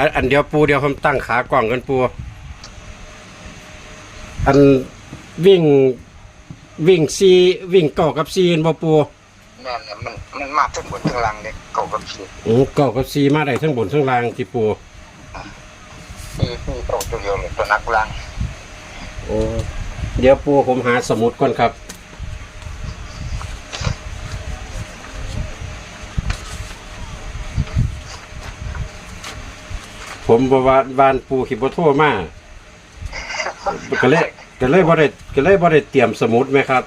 อันอันเดียวปูเดียวผมตั้งขากล่องกันปู อันวิ่งวิ่งซีวิ่งเก่ากับซีนบ่ปูแม่นน่ะมันมันมาทั้งบนทั้งล่างเด็กเก่ากับพี่อือเก่ากับซีมาได้ทั้งบนทั้งล่างที่ปูพี่พี่เก่าตัวเดียวเลยตัวนักล่างโอ้เดี๋ยวปูผมหาสมุดก่อนครับ ผมบวาบานปูขิบโทรมาก็เลยก็เลยบ่ได้ก็เลยบ่ได้เตรียมสมุดไหมครับ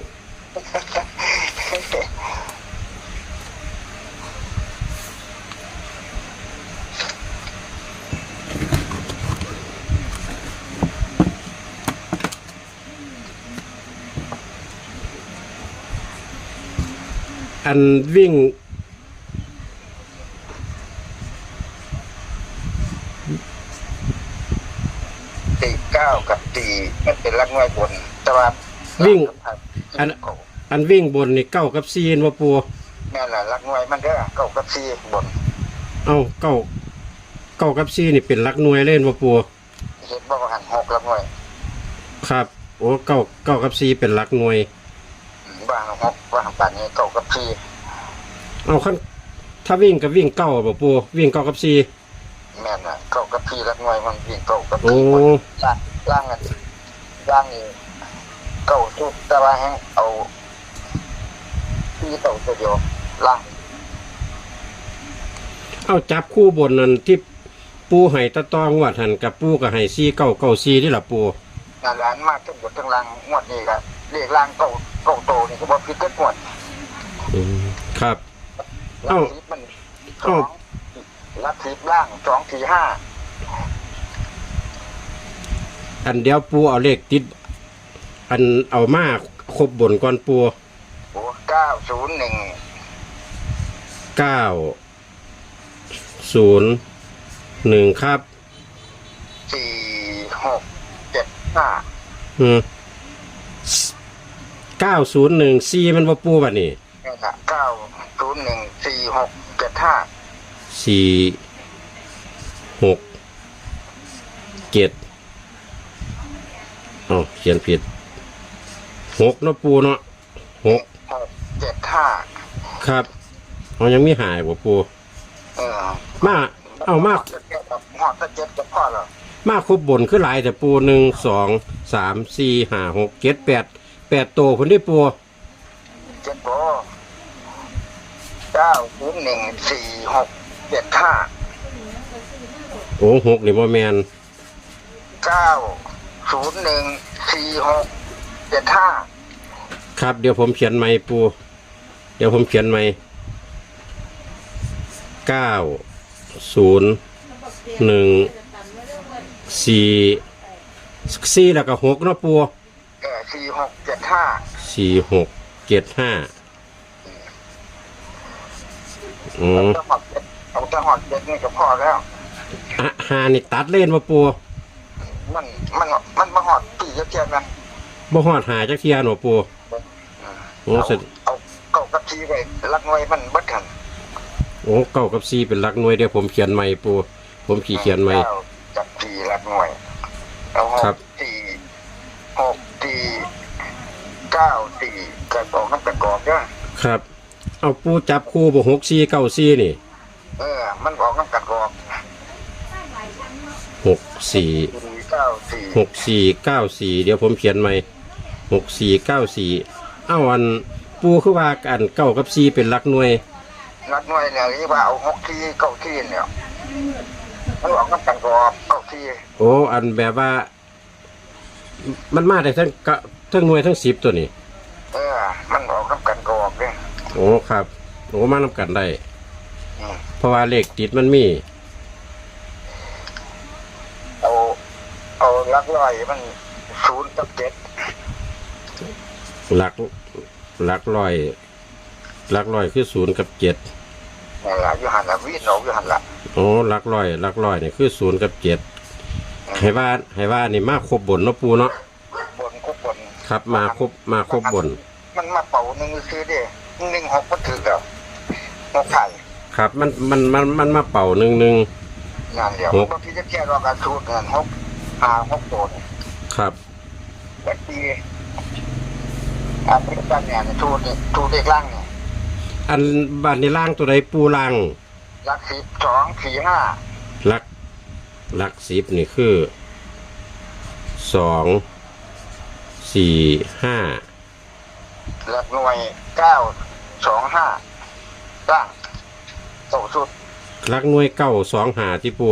อันวิ่ง ตีเก้ากับตี มันเป็นลักน้อยบน แต่ว่าวิ่ง อัอันนอันวิ่งบนนี่เก้ากับซีนว่าปูแม่นล่ะลักน้อยมันเด้อเก่ากับสี่บนเอาเก้าเก้ากับซีนี่เป็นหลักหน่วยเล่นว่าปูเห็นบ่ว่าหันหกลักน้อยครับ โอ้เก้าเก้ากับซีเป็นหลักหน่วยอืมว่าหันหกว่าหันป่านนี้เก่ากับสี่เอาขั้นถ้าวิ่งกับวิ่งเก้าบ่ปูวิ่งเก้ากับซีแม่นน่ะเก่ากับสี่ลักน้อยมันวิ่งเก่ากับโอ้ สี่บนล่างล่างอัน ล่างนี่เก่าสุดแต่ว่าแฮงเอาสี่เก่าตัวเดียวล่างเอาจับคู่บนนั่นที่ปูไห้ตะตองวัดหันกับปูกับไห้ซีเก้าเก้าซีนี่ล่ะปูงานร้านมากทั้งหมดทั้งรางงวดนี้ก็เรียกรางเก่าเก่าโตนี่ก็บ่ผิดกันหมดอืมครับลัเอ้ากทิพย์มันสองลักทิพย์ล่างสองสี่ห้า อันเดียวปูเอาเลขติด อันเอามาครบบนก่อนปูโอ้เก้าศูนย์หนึ่งเก้าศูนย์หนึ่งครับ สี่หกเจ็ดห้าอืมเก้าศูนย์หนึ่งซีมันว่าปูบัดนี้นี่ค่ะเก้าศูนย์หนึ่งสี่หกเจ็ดห้าสี่หกเจ็ด อ๋อเขียนผิดหกเนาะปูเนาะหกหกเจ็ดห้าครับเอายังมีหายบ่ปูเออมาเอามาหอดตะเจ็ดกับพ่อเหรอมาครบบนคือหลายแต่ปูหนึ่งสองสามสี่ห้าหกเจ็ดแปดแปดโตคนที่ปูเจ็ดโบเก้าศูนย์หนึ่งสี่หกเจ็ดห้าโอ้หกนี่บ่แมนเก้า ศูนย์หนึ่งสี่หกเจ็ดห้าครับเดี๋ยวผมเขียนใหม่ปู เดี๋ยวผมเขียนใหม่เก้าศูนย์หนึ่งสี่สี่แล้วก็หกเนาะปูเออสี่หกเจ็ดห้าสี่หกเจ็ดห้าอืมเอาแต่หอดเจ็ดเอาแต่หอดเจ็ดนี่ก็พอแล้วอะหานี่ตัดเล่นมาปู มันมันมันมาหอดปีเทียนนะบ่หอดหาจักเทียหนูปูโอ้เอาเสร็จเอาเก่ากับทีไปลักน้อยมันเบิดกันโอ้เก้ากับสี่เป็นหลักหน่วยเดี๋ยวผมเขียนใหม่ปูผมขี่เขียนใหม่ก้ากับทีลักน้อยเอาหครักบทีหกทีเก้าทีกระกองน้ำกระกองเนี่ยครับ เอาปูจับคู่บ่หกสี่เก้าสี่นี่ เออ มันออกน้ำกระกองหกสี่ทีเก้าทีหกสี่เก้าสี่เดี๋ยวผมเขียนใหม่หกสี่เก้าสี่เอ้าอันปูคือว่าอันเก้ากับสี่เป็นหลักหน่วยลักน้อยเนี่ยที่ว่าเอาหกทีเก้าทีเนี่ยมันออกน้ำกระกองเก้าทีโอ้อันแบบว่า มันมาได้ทั้งกะทั้งหน่วยทั้งสิบตัวนี่เออ มันออกน้ำกระกองเนี่ยโอ้ครับโอ้มานำกันได้อืมเพราะว่าเลขติดมันมี เอา เอาลักร้อยมันศูนย์กับเจ็ดหลักหลักร้อยหลักร้อยคือศูนย์กับเจ็ดนี่นแหละอยู่หันละวิ่งเอาอยู่หันละโอ้หลักร้อยหลักร้อยนี่คือศูนย์กับเจ็ดให้ว่าให้ว่านี่มาครบบนเนาะปูเนาะบนคุบบนครับมาครบมาครบบน มันมาเป่าหนึ่งซื้อเด้หนึ่งหกก็ถือแล้วหกไข่ครับมันมันมันมันมาเป่าหนึ่งหนึ่งองานเดียวหกบางทีจะแค่รอการสูตรเงินหกหาหกโตนครับบางทีอันนี้กันเนี่ยสูตรนี่สูตรเด็กล่างเนี่ยอันบ้านในล่างตัวใดปูล่างลักสิบสองสี่ห้าหลักหลักสิบนี่คือสองสี่ห้าหลักหน่วยเก้าสองห้าล่างโตสุดหลักหน่วยเก้าสองหาที่ปู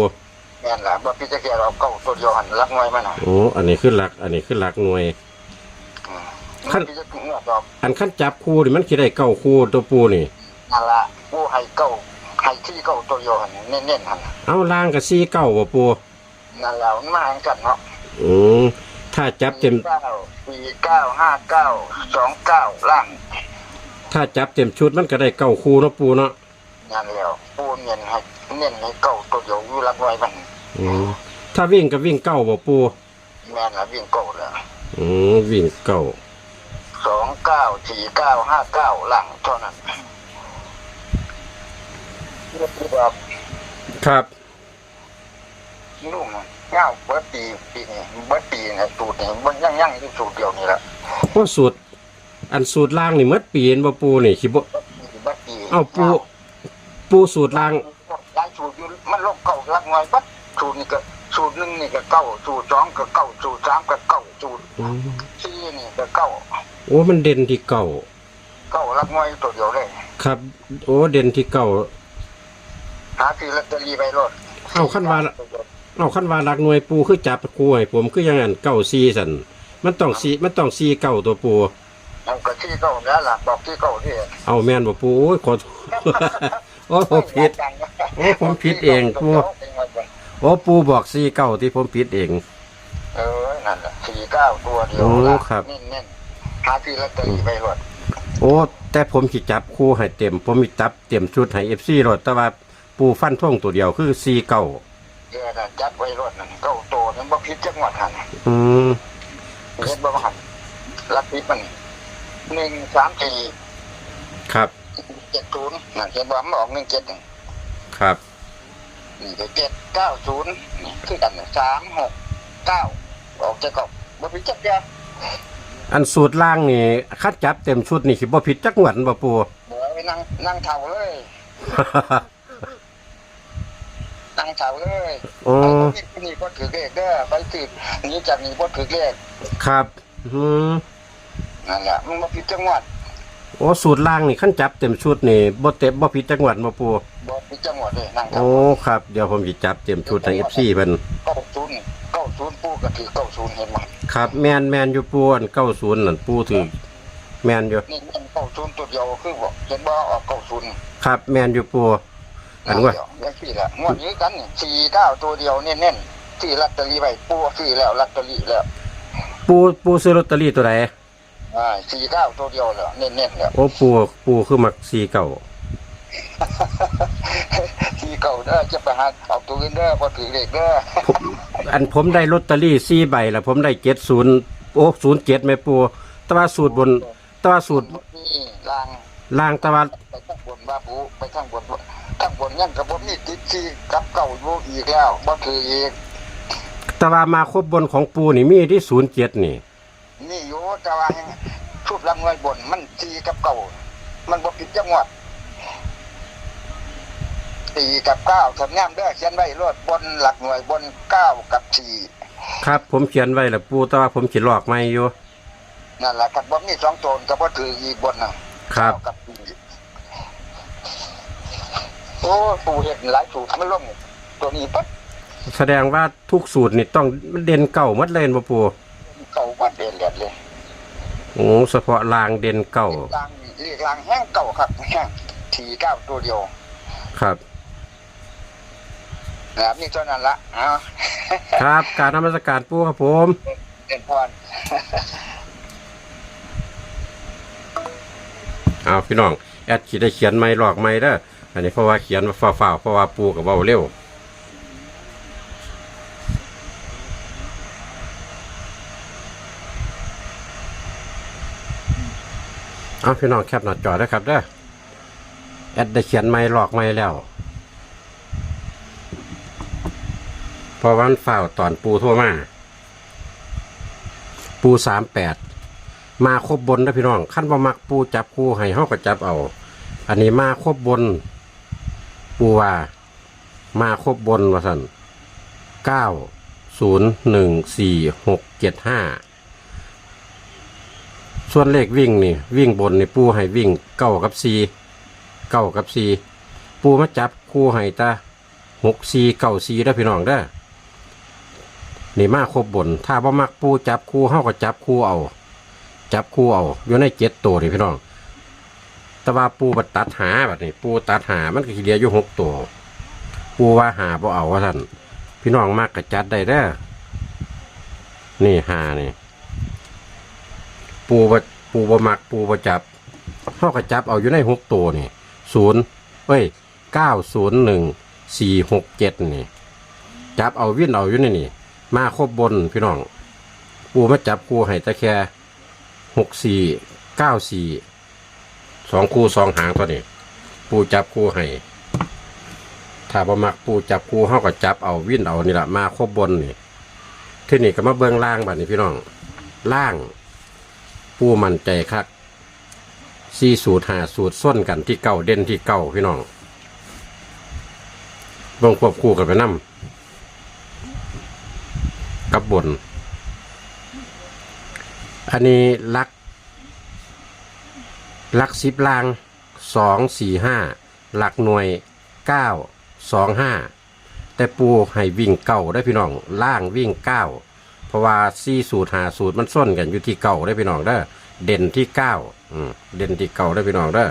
แม่นละบางทีจะแค่เราเก้าตัวเดียวหันหลักหน่วยมาหน่อยโอ้อันนี้คือหลัก อันนี้คือหลักหน่วย อืมขั้นบางทีจะเงือกดอกอันขั้นจับคู่นี่มันคิดได้เก้าคู่ตัวปูนี่ นั่นละผู้ให้เก้าให้ที่เก้าตัวเดียวหันเน้นๆหันเอาล่างกับซี่เก้าบ่ปูนั่นแหละมันมาหันกันเนาะอืมถ้าจับเต็มเก้าสี่เก้าห้าเก้าสองเก้าล่างถ้าจับเต็มชุดมันก็ได้เก้าคู่เนาะปูเนาะ นั่นแล้วปูเน้นให้เน้นให้เก้าตัวเดียวอยู่หลักหน่วยมัน อืมถ้าวิ่งก็วิ่งเก้าบ่ปูแม่นละวิ่งเก้าแล้วอืมวิ่งเก้าสองเก้าสี่เก้าห้าเก้าล่างเท่านั้นเรียกว่าครับลูกมันเง่าเบิดปีปีนี้เบิดปีเนี่ยสูตรนี้มันยังยังอยู่สูตรเดียวนี่แหละเพราะสูตร อันสูตรล่างนี่หมดปีเห็นบ่ปูนี่คิดบ่เบิดปีเบิดปีเอ้าปูปูสูตรล่าง หลายสูตรอยู่มันลบเก่าหลักหน่วยเบัด สูตรนี่ก็สูตรหนึ่งนี่ก็เก้าสูตรสองก็เก้าสูตรสามก็เก้าสูตรอืมสี่นี่ก็เก้าโอ้มันเด่นที่เก้าเก้าหลักหน่วยตัวเดียวเลยครับ โอ้เด่นที่เก้าหาซื้อลอตเตอรี่ไปรถเอาขั้นว่า เอาขั้นว่าหลักหน่วยปูคือจับคู่ให้ผมคือยังงั้นเก้าซีสันมันต้องซีมันต้องซีเก้าตัวปูมันก็ที่เก้าแล้วล่ะบอกที่เก้าที่เอาแม่นบ่ปูโอ้ยขอโทษ โอ้ยผมผิด โอ้ผมผิดเองกู โอ้ปูบอกซีเก้าที่ผมผิดเอง เออ นั่นแหละสี่เก้าตัวเดียวโอ้ล่ะครับ เน้นๆหาซื้อลอตเตอรี่ไปรถโอ้ แต่ผมสิจับคู่ให้เต็ม ผมมีจับเต็มชุดให้ FC รถแต่ว่าปูฟันท่วงตัวเดียวคือซีเก้าเออนั่นจัดไว้รถนั่นเก้าตัวนั่นบ่ผิดจังหวัดหันอืมเฮ็ดบ่หันลักทิพย์มันหนึ่งสามสี่ครับ เจ็ดศูนย์นั่นเห็นบ่มันออกหนึ่งเจ็ดนี่ครับ นี่ก็เจ็ดเก้าศูนย์นี่คือกันสามหกเก้าออกจากกอบบ่ผิดจักอย่างอันสูตรล่างนี่คัดจับเต็มชุดนี่สิบ่ผิดจักหวนบ่ปูบ่ไปนั่งนั่งเท่าเลย นั่งเท่าเลยโอ้ไปที่นี่บ่ถือเลขเด้อไปถือหนี้จากนี้บ่ถือเลขครับอืมนั่นแหละมันบ่ผิดจังหวัด โอ้สูตรล่างนี่ขั้นจับเต็มชุดนี่บ่เต็มบ่ผิดจังหวัดมาปูบ่ผิดจังหวัดเลยนั่งเท่าโอ้ครับ เดี๋ยวผมสิจับเต็มชุดให้ FC เพิ่นเก้าศูนย์เก้าศูนย์ปูก็ถือเก้าศูนย์เห็นบ่ครับ แม่นแม่นอยู่ปูอัน90นั่นปูถือแม่นอยู่นี่มันเก้าศูนย์ตัวเดียวคือบอกเห็นบ่ออกเก้าศูนย์ครับ แม่นอยู่ปูอันว่าเดียวยังสี่ละงวดนี้กันนี่สี่เก้าตัวเดียวเน้นๆที่ลอตเตอรี่ไว้ปูซื้อแล้วลอตเตอรี่แล้ว ปูปูซื้อลอตเตอรี่ตัวใด อ่าสี่เก้าตัวเดียวแล้วเน้นๆแล้วโอ้ปูปูคือมักซีเก่าสี่เก้าเด้อจะไปหาเอาตัวอื่นเด้อบ่ถือเลขเด้อผมอันผมได้ลอตเตอรี่4ใบแล้วผมได้70โอ้07แม่ปูแต่ว่าสูตรบนแต่ว่าสูตรนี่ลางล่างแต่ว่าไปข้างบนบาบูไปข้างบนข้างบนยังกับบ่มีติดสี่กับเก่าอยู่อีกแล้วบ่ถืออีกแต่ว่ามาครบบนของปูนี่มีที่07นี่นี่อยู่ แต่ว่าให้ชุดลำเงินบน มันสี่กับเก่า มันบ่ผิดจังหวัดสี่กับเก้าสำงามเด้อเขียนไว้รวดบนหลักหน่วยบนเก้ากับสี่ครับ ผมเขียนไว้แล้วปูแต่ว่าผมสิลอกใหม่อยู่นั่นแหละกับบ่มีสองโจนกับบ่ถืออีกบนน่ะครับเก้ากับสี่โอ้ปู่เห็ดหลายสูตรมันลงตัวนี้ปั๊บแสดงว่าทุกสูตรนี่ต้องเด่นเก่าหมัดเลยบ่ปูเก่าวัดเด่นเหลียดเลย โอ้เฉพาะลางเด่นเก่าลางเรียกลางแห้งเก่าครับแห้งสี่เก้าตัวเดียวครับนะครับนี่เท่านั้นละเอาครับการนมัสการปูครับผมเด่นพรเอาพี่น้องแอดขีดได้เขียนไม่หลอกไม่เด้ออันนี้เพราะว่าเขียนว่าฟ้าวๆเพราะว่าปูกับเบาเร็ว เอาพี่น้องแคปหน้าจอได้ครับเด้อแอดได้เขียนไม่หลอกไม่แล้วพราะวามันฝ้าตอนปูทั่วมา ปูสามแปดมาครบบนนะพี่น้องขั้นว่ามักปูจับคู่ให้เฮาก็จับเอา อันนี้มาครบบน ปูว่ามาครบบนว่าสันเก้าศูนย์หนึ่งสี่หกเจ็ดห้า ส่วนเลขวิ่งนี่ วิ่งบนนี่ปูให้วิ่งเก้ากับสี่เก้ากับสี่ปูมาจับคู่ให้ตาหกสี่เก้าสี่ได้พี่น้องได้นี่มาครบบน ถ้าว่ามักปูจับคู่เฮาก็จับคู่เอา จับคู่เอาอยู่ในเจ็ดตัวนี่พี่น้องแต่ว่าปูบัดตัดหาแบบนี้ ปูตัดหามันก็เหลียอยู่หกตัว ปูว่าหาบ่เอาว่าท่านพี่น้องมากกระจัดได้เด้อนี่หานี่ ปูบ่ปูบ่มักปูบ่จับเขากระจับเอาอยู่ในหกตัวนี่ศูนย์เอ้ยเก้าศูนย์หนึ่งสี่หกเจ็ดนี่ จับเอาวิ่นเอาอยู่นี่นี่ มาครบบนพี่น้อง ปูมาจับกูให้ตะแค่หกสี่เก้าสี่สองคู่สองหางตัวนี้ปูจับคู่ให้ถ้าบ่มักปูจับคู่เฮาก็จับเอาวิ่นเอานี่แหละมาครบบนนี่ที่นี่ก็มาเบื้องล่างบัดนี้พี่น้องล่าง ปูมั่นใจคักสี่สูตรหาสูตรส้นกันที่เก่าเด่นที่เก่าพี่น้องเบิ่งควบคู่กันไปนำกับบน อันนี้ลัก ลักสิบลางสองสี่ห้าหลักหน่วยเก้าสองห้าแต่ปูให้วิ่งเก่าได้พี่น้องล่างวิ่งเก้า เพราะว่าสี่สูตรหาสูตรมันส้นกันอยู่ที่เก่าได้พี่น้องเด้อเด่นที่เก้าอืมเด่นที่เก่าได้พี่น้องเด้อ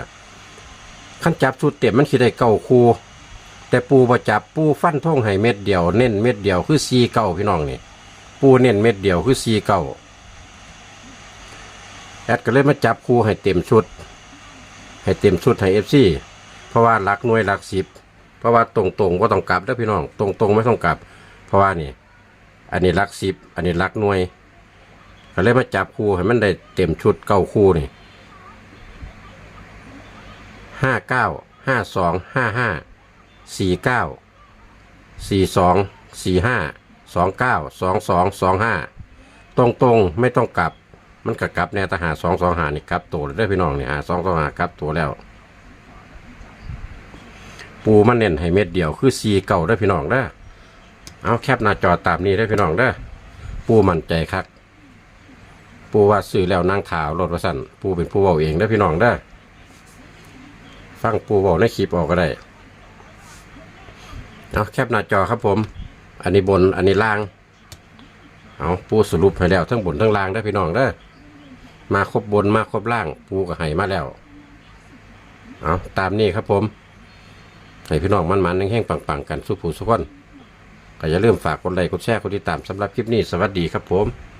ขั้นจับสูตรเต็มมันคิดได้เก่าคูแต่ปูประจับปูฟันท่งให้เม็ดเดียวเน้นเม็ดเดียวคือซีเก่าพี่น้องนี่ปูเน้นเม็ดเดียวคือซีเก่าแอดก็เลยมาจับคู่ให้เต็มชุด ให้เต็มชุดให้เอฟซีเพราะว่าหลักหน่วยหลักสิบเพราะว่าตรงตรงๆก็ต้องกลับนะพี่น้องตรงตรงๆไม่ต้องกลับ เพราะว่านี่ อันนี้ลักสิบ อันนี้ลักหน่วย ก็เลยมาจับคู่ให้มันได้เต็มชุดเก้าคู่นี่ห้าเก้าห้าสองห้าห้าสี่เก้าสี่สองสี่ห้าสองเก้าสองสองสองห้าตรงตรงไม่ต้องกลับ มันก็กลับแนวทหารสองสองหานี่กลับตัวเลยได้พี่น้องนี่หาสองสองหากลับตัวแล้ว ปูมันเน้นให้เม็ดเดียวคือสี่เก่าได้พี่น้องเด้ เอาแคปหน้าจอตามนี้ได้พี่น้องเด้อปูมั่นใจครับปูว่าซื้อแล้วนั่งขาวรถวสันปูเป็นผู้เบาเองได้พี่น้องเด้อฟังปูเบาในคลิปออกก็ได้เอาแคปหน้าจอครับผม อันนี้บนอันนี้ล่าง เอาปูสรุปให้แล้วทั้งบนทั้งล่างได้พี่น้องเด้อมาครบบนมาครบล่าง ปูก็ให้มาแล้วเอาตามนี้ครับผมให้พี่น้องมันๆแห้งๆปังๆกันสู้ผู้สุขคน ก็อย่าลืมฝากกดไลค์กดแชร์กดติดตามสำหรับคลิปนี้สวัสดีครับผม